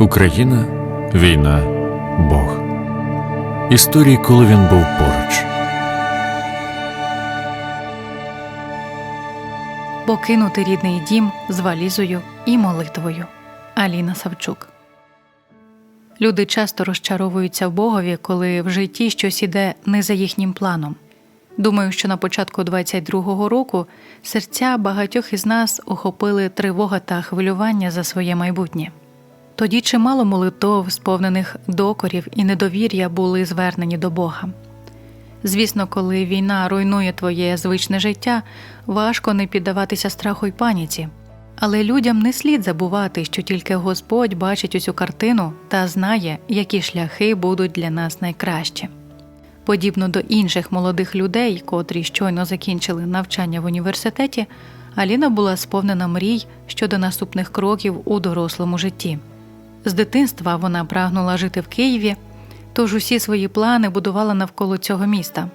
Україна, війна, Бог. Історії, коли він був поруч. Покинути рідний дім з валізою і молитвою. Аліна Савчук. Люди часто розчаровуються в Богові, коли в житті щось іде не за їхнім планом. Думаю, що на початку 22-го року серця багатьох із нас охопили тривога та хвилювання за своє майбутнє. Тоді чимало молитов, сповнених докорів і недовір'я були звернені до Бога. Звісно, коли війна руйнує твоє звичне життя, важко не піддаватися страху й паніці. Але людям не слід забувати, що тільки Господь бачить усю картину та знає, які шляхи будуть для нас найкращі. Подібно до інших молодих людей, котрі щойно закінчили навчання в університеті, Аліна була сповнена мрій щодо наступних кроків у дорослому житті. З дитинства вона прагнула жити в Києві, тож усі свої плани будувала навколо цього міста.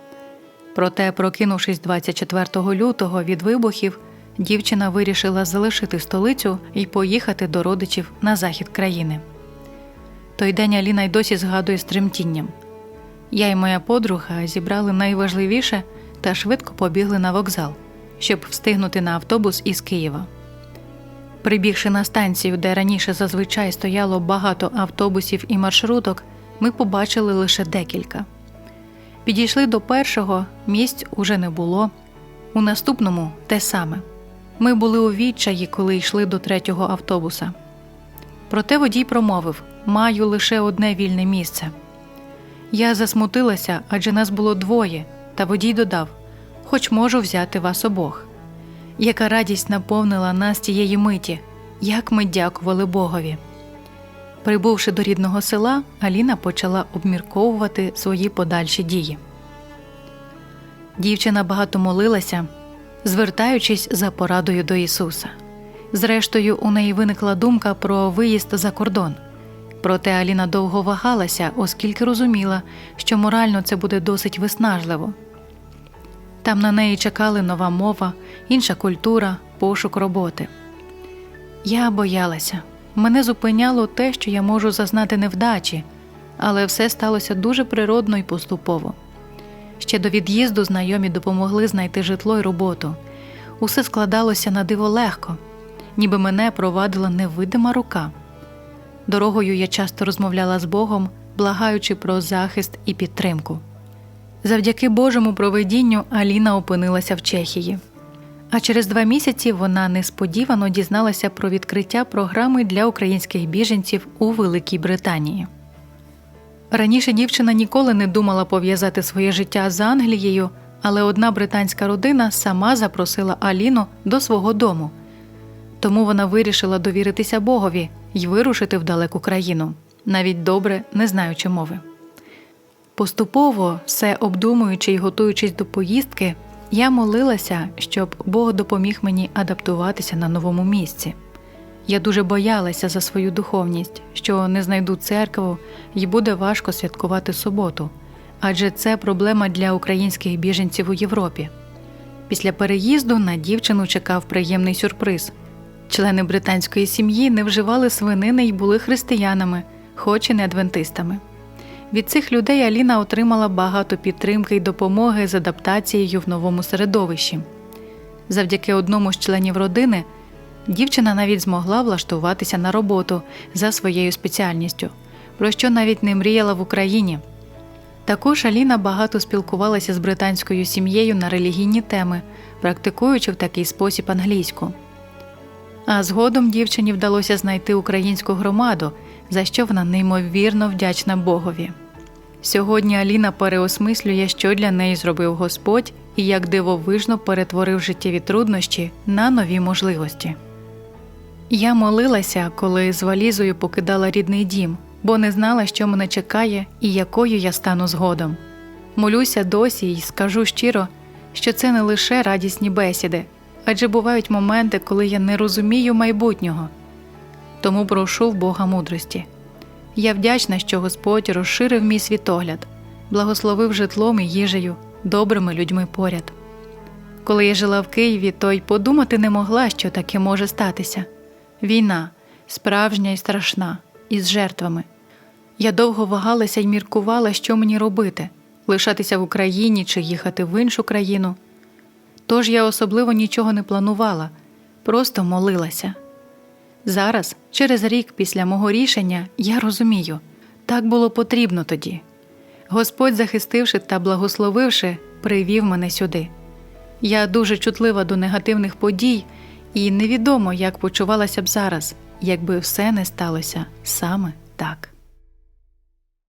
Проте, прокинувшись 24 лютого від вибухів, дівчина вирішила залишити столицю і поїхати до родичів на захід країни. Той день Аліна й досі згадує з тремтінням. Я і моя подруга зібрали найважливіше та швидко побігли на вокзал, щоб встигнути на автобус із Києва. Прибігши на станцію, де раніше зазвичай стояло багато автобусів і маршруток, ми побачили лише декілька. Підійшли до першого, місць уже не було. У наступному те саме. Ми були у відчаї, коли йшли до третього автобуса. Проте водій промовив маю лише одне вільне місце. Я засмутилася, адже нас було двоє, та водій додав хоч можу взяти вас обох. Яка радість наповнила нас тієї миті, як ми дякували Богові. Прибувши до рідного села, Аліна почала обмірковувати свої подальші дії. Дівчина багато молилася, звертаючись за порадою до Ісуса. Зрештою, у неї виникла думка про виїзд за кордон. Проте Аліна довго вагалася, оскільки розуміла, що морально це буде досить виснажливо. Там на неї чекали нова мова, інша культура, пошук роботи. Я боялася. Мене зупиняло те, що я можу зазнати невдачі, але все сталося дуже природно і поступово. Ще до від'їзду знайомі допомогли знайти житло й роботу. Усе складалося на диво легко, ніби мене провадила невидима рука. Дорогою я часто розмовляла з Богом, благаючи про захист і підтримку. Завдяки Божому проведінню Аліна опинилася в Чехії. А через два місяці вона несподівано дізналася про відкриття програми для українських біженців у Великій Британії. Раніше дівчина ніколи не думала пов'язати своє життя з Англією, але одна британська родина сама запросила Аліну до свого дому. Тому вона вирішила довіритися Богові й вирушити в далеку країну, навіть добре не знаючи мови. Поступово, все обдумуючи й готуючись до поїздки, я молилася, щоб Бог допоміг мені адаптуватися на новому місці. Я дуже боялася за свою духовність, що не знайду церкву і буде важко святкувати суботу, адже це проблема для українських біженців у Європі. Після переїзду на дівчину чекав приємний сюрприз. Члени британської сім'ї не вживали свинини й були християнами, хоч і не адвентистами. Від цих людей Аліна отримала багато підтримки й допомоги з адаптацією в новому середовищі. Завдяки одному з членів родини дівчина навіть змогла влаштуватися на роботу за своєю спеціальністю, про що навіть не мріяла в Україні. Також Аліна багато спілкувалася з британською сім'єю на релігійні теми, практикуючи в такий спосіб англійську. А згодом дівчині вдалося знайти українську громаду, за що вона неймовірно вдячна Богові. Сьогодні Аліна переосмислює, що для неї зробив Господь і як дивовижно перетворив життєві труднощі на нові можливості. Я молилася, коли з валізою покидала рідний дім, бо не знала, що мене чекає і якою я стану згодом. Молюся досі і скажу щиро, що це не лише радісні бесіди, адже бувають моменти, коли я не розумію майбутнього. Тому прошу в Бога мудрості. Я вдячна, що Господь розширив мій світогляд, благословив житлом і їжею, добрими людьми поряд. Коли я жила в Києві, то й подумати не могла, що таке може статися. Війна справжня і страшна, із жертвами. Я довго вагалася й міркувала, що мені робити лишатися в Україні чи їхати в іншу країну. Тож я особливо нічого не планувала, просто молилася. Зараз, через рік після мого рішення, я розумію, так було потрібно тоді. Господь, захистивши та благословивши, привів мене сюди. Я дуже чутлива до негативних подій, і невідомо, як почувалася б зараз, якби все не сталося саме так.